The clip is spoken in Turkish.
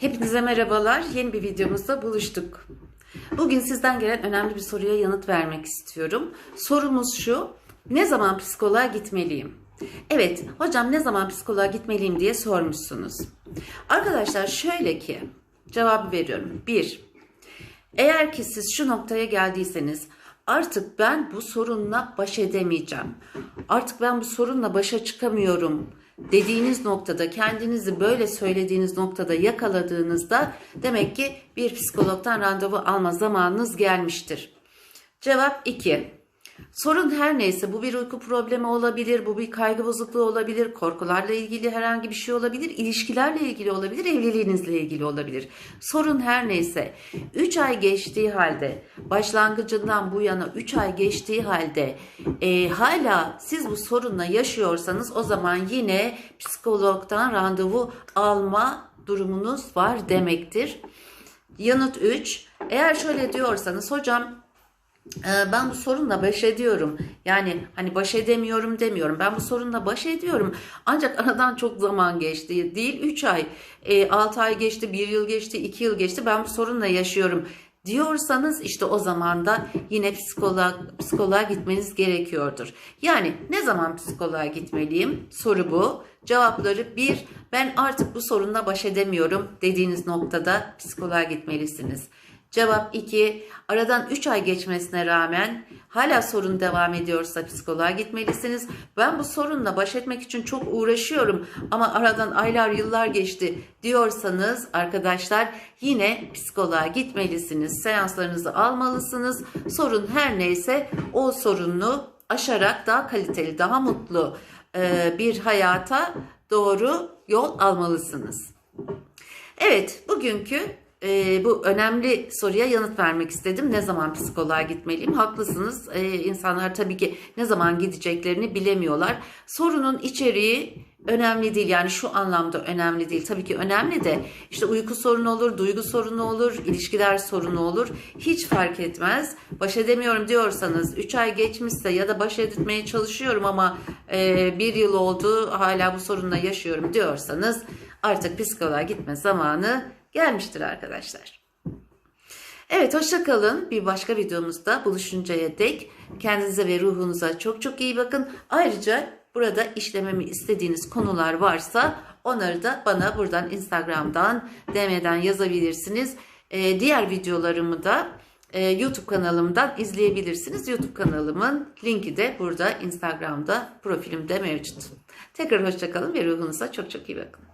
Hepinize merhabalar. Yeni bir videomuzda buluştuk. Bugün sizden gelen önemli bir soruya yanıt vermek istiyorum. Sorumuz şu. Ne zaman psikoloğa gitmeliyim? Evet, hocam ne zaman psikoloğa gitmeliyim diye sormuşsunuz. Arkadaşlar şöyle ki cevabı veriyorum. 1. Eğer ki siz şu noktaya geldiyseniz artık ben bu sorunla baş edemeyeceğim. Artık ben bu sorunla başa çıkamıyorum dediğiniz noktada kendinizi böyle söylediğiniz noktada yakaladığınızda demek ki bir psikologdan randevu alma zamanınız gelmiştir. Cevap 2. Sorun her neyse bu bir uyku problemi olabilir, bu bir kaygı bozukluğu olabilir, korkularla ilgili herhangi bir şey olabilir, ilişkilerle ilgili olabilir, evliliğinizle ilgili olabilir. Sorun her neyse 3 ay geçtiği halde, başlangıcından bu yana 3 ay geçtiği halde e, hala siz bu sorunla yaşıyorsanız o zaman yine psikologdan randevu alma durumunuz var demektir. Yanıt 3. Eğer şöyle diyorsanız hocam ben bu sorunla baş ediyorum. Yani hani baş edemiyorum demiyorum. Ben bu sorunla baş ediyorum. Ancak aradan çok zaman geçti. Değil 3 ay, 6 ay geçti, 1 yıl geçti, 2 yıl geçti. Ben bu sorunla yaşıyorum diyorsanız işte o zaman da yine psikoloğa, psikoloğa gitmeniz gerekiyordur. Yani ne zaman psikoloğa gitmeliyim? Soru bu. Cevapları bir, ben artık bu sorunla baş edemiyorum dediğiniz noktada psikoloğa gitmelisiniz. Cevap 2. Aradan 3 ay geçmesine rağmen hala sorun devam ediyorsa psikoloğa gitmelisiniz. Ben bu sorunla baş etmek için çok uğraşıyorum ama aradan aylar yıllar geçti diyorsanız arkadaşlar yine psikoloğa gitmelisiniz. Seanslarınızı almalısınız. Sorun her neyse o sorunu aşarak daha kaliteli, daha mutlu e, bir hayata doğru yol almalısınız. Evet, bugünkü e, bu önemli soruya yanıt vermek istedim. Ne zaman psikoloğa gitmeliyim? Haklısınız. E, insanlar tabii ki ne zaman gideceklerini bilemiyorlar. Sorunun içeriği önemli değil. Yani şu anlamda önemli değil. Tabii ki önemli de işte uyku sorunu olur, duygu sorunu olur, ilişkiler sorunu olur. Hiç fark etmez. Baş edemiyorum diyorsanız 3 ay geçmişse ya da baş etmeye çalışıyorum ama e, bir yıl oldu hala bu sorunla yaşıyorum diyorsanız artık psikoloğa gitme zamanı gelmiştir arkadaşlar. Evet hoşça kalın. Bir başka videomuzda buluşuncaya dek kendinize ve ruhunuza çok çok iyi bakın. Ayrıca burada işlememi istediğiniz konular varsa onları da bana buradan Instagram'dan DM'den yazabilirsiniz. Ee, diğer videolarımı da e, YouTube kanalımdan izleyebilirsiniz. YouTube kanalımın linki de burada Instagram'da profilimde mevcut. Tekrar hoşçakalın ve ruhunuza çok çok iyi bakın.